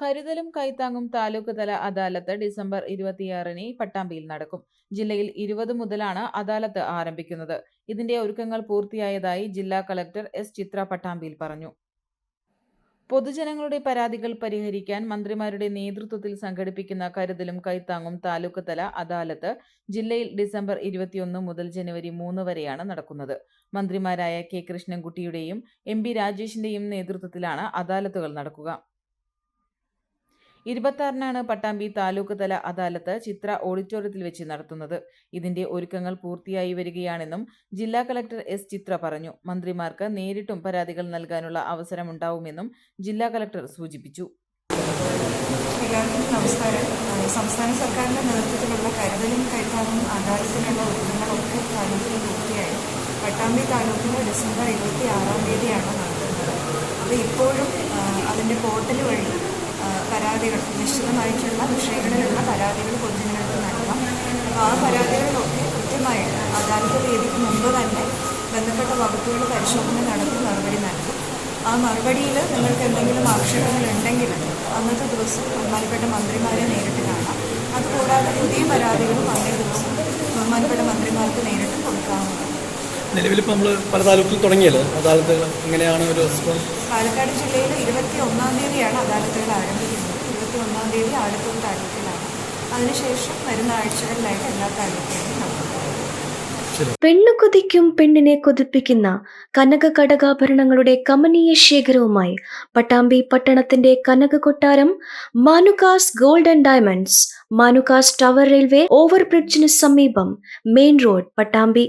കരുതലും കൈത്താങ്ങും താലൂക്ക് തല അദാലത്ത് ഡിസംബർ ഇരുപത്തിയാറിന് പട്ടാമ്പിയിൽ നടക്കും. ജില്ലയിൽ ഇരുപത് മുതലാണ് അദാലത്ത് ആരംഭിക്കുന്നത്. ഇതിന്റെ ഒരുക്കങ്ങൾ പൂർത്തിയായതായി ജില്ലാ കളക്ടർ എസ് ചിത്ര പട്ടാമ്പിയിൽ പറഞ്ഞു. പൊതുജനങ്ങളുടെ പരാതികൾ പരിഹരിക്കാൻ മന്ത്രിമാരുടെ നേതൃത്വത്തിൽ സംഘടിപ്പിക്കുന്ന കരുതലും കൈത്താങ്ങും താലൂക്ക് തല അദാലത്ത് ജില്ലയിൽ ഡിസംബർ ഇരുപത്തിയൊന്ന് മുതൽ ജനുവരി മൂന്ന് വരെയാണ് നടക്കുന്നത്. മന്ത്രിമാരായ കെ കൃഷ്ണൻകുട്ടിയുടെയും എം പി രാജേഷിന്റെയും നേതൃത്വത്തിലാണ് അദാലത്തുകൾ നടക്കുക. ഇരുപത്തിയാറിനാണ് പട്ടാമ്പി താലൂക്ക് തല അദാലത്ത് ചിത്ര ഓഡിറ്റോറിയത്തിൽ വെച്ച് നടത്തുന്നത്. ഇതിന്റെ ഒരുക്കങ്ങൾ പൂർത്തിയായി വരികയാണെന്നും ജില്ലാ കളക്ടർ എസ് ചിത്ര പറഞ്ഞു. മന്ത്രിമാർക്ക് നേരിട്ടും പരാതികൾ നൽകാനുള്ള അവസരമുണ്ടാവുമെന്നും ജില്ലാ കളക്ടർ സൂചിപ്പിച്ചു. നമസ്കാരം. സംസ്ഥാന സർക്കാരിന്റെ നേതൃത്വത്തിലുള്ള കരുതലും കൈത്താങ്ങും അദാലത്തിനുള്ള ഒരുക്കങ്ങളൊക്കെ താലൂക്കിൽ പൂർത്തിയായി. പട്ടാമ്പി താലൂക്കിൽ ഡിസംബർ ഇരുപത്തി ആറാം തീയതിയാണ് നടത്തുന്നത്. അപ്പോൾ ഇപ്പോഴും അതിന്റെ പോർട്ടൽ വഴി പരാതികൾ നിശ്ചിതമായിട്ടുള്ള വിഷയങ്ങളിലുള്ള പരാതികൾ പൊതുജനങ്ങൾക്ക് നൽകാം അപ്പോൾ ആ പരാതികളിലൊക്കെ കൃത്യമായിട്ട് അദാലത്ത് തീയതിക്ക് മുമ്പ് തന്നെ ബന്ധപ്പെട്ട വകുപ്പുകൾ പരിശോധന നടത്തി മറുപടി നൽകും. ആ മറുപടിയിൽ നിങ്ങൾക്ക് എന്തെങ്കിലും ആക്ഷേപങ്ങളുണ്ടെങ്കിൽ അന്നത്തെ ദിവസം ബഹുമാനപ്പെട്ട മന്ത്രിമാരെ നേരിട്ട് കാണാം. അതുകൂടാതെ പുതിയ പരാതികളും അന്നേ ദിവസം ബഹുമാനപ്പെട്ട മന്ത്രിമാർക്ക് നേരിട്ട് കൊടുക്കാവുന്നതാണ്. നിലവിലിപ്പോൾ നമ്മൾ പല താലൂക്കിൽ തുടങ്ങിയല്ലോ? അദാലത്തുകൾ എങ്ങനെയാണ് ഒരു റെസ്പോൺസ് പാലക്കാട് ജില്ലയിൽ ഇരുപത്തി ഒന്നാം തീയതിയാണ് അദാലത്തുകൾ ആരംഭിക്കുന്നത്. ഇരുപത്തി ഒന്നാം തീയതി ആലത്തൂർ താലൂക്കിലാണ് അതിനുശേഷം വരുന്ന ആഴ്ചകളിലായിട്ട് എല്ലാ നടക്കും പെണ്ണു കൊതിക്കും പെണ്ണിനെ കൊതിപ്പിക്കുന്ന കനക കടകാഭരണങ്ങളുടെ കമനീയ ശേഖരവുമായി പട്ടാമ്പി പട്ടണത്തിന്റെ കനക കൊട്ടാരം Manukas gold and diamonds Manukas tower railway ഓവർബ്രിഡ്ജിന് സമീപം മെയിൻ റോഡ് പട്ടാമ്പി